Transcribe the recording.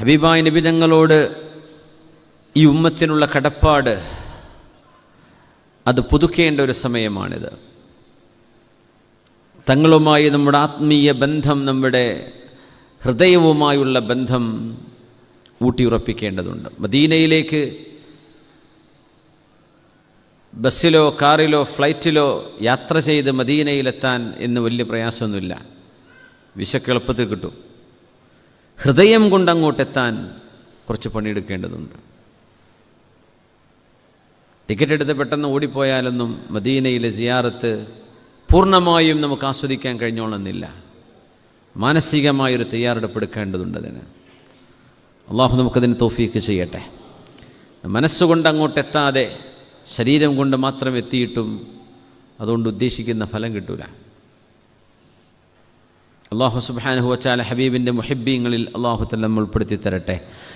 ഹബീബായ നബി തങ്ങളോട് ഈ ഉമ്മത്തിനുള്ള കടപ്പാട് അത് പുതുക്കേണ്ട ഒരു സമയമാണിത്. തങ്ങളുമായി നമ്മുടെ ആത്മീയ ബന്ധം നമ്മുടെ ഹൃദയവുമായുള്ള ബന്ധം ഊട്ടിയുറപ്പിക്കേണ്ടതുണ്ട്. മദീനയിലേക്ക് ബസ്സിലോ കാറിലോ ഫ്ലൈറ്റിലോ യാത്ര ചെയ്ത് മദീനയിലെത്താൻ ഇന്ന് വലിയ പ്രയാസമൊന്നുമില്ല. വിശക്കെളുപ്പത്തിൽ കിട്ടും. ഹൃദയം കൊണ്ടങ്ങോട്ടെത്താൻ കുറച്ച് പണിയെടുക്കേണ്ടതുണ്ട്. ടിക്കറ്റ് എടുത്ത് പെട്ടെന്ന് ഓടിപ്പോയാലൊന്നും മദീനയിലെ സിയാറത്ത് പൂർണമായും നമുക്ക് ആസ്വദിക്കാൻ കഴിഞ്ഞോളന്നില്ല. മാനസികമായൊരു തയ്യാറെടുപ്പെടുക്കേണ്ടതുണ്ട് അതിന്. അള്ളാഹു നമുക്കതിന് തോഫീക്ക് ചെയ്യട്ടെ. മനസ്സുകൊണ്ട് അങ്ങോട്ടെത്താതെ ശരീരം കൊണ്ട് മാത്രം എത്തിയിട്ടും അതുകൊണ്ട് ഉദ്ദേശിക്കുന്ന ഫലം കിട്ടൂല. അള്ളാഹു സുബാനഹുവച്ചാല ഹബീബിന്റെ മുഹിബ്ബീങ്ങളിൽ അള്ളാഹു തല്ലം ഉൾപ്പെടുത്തി തരട്ടെ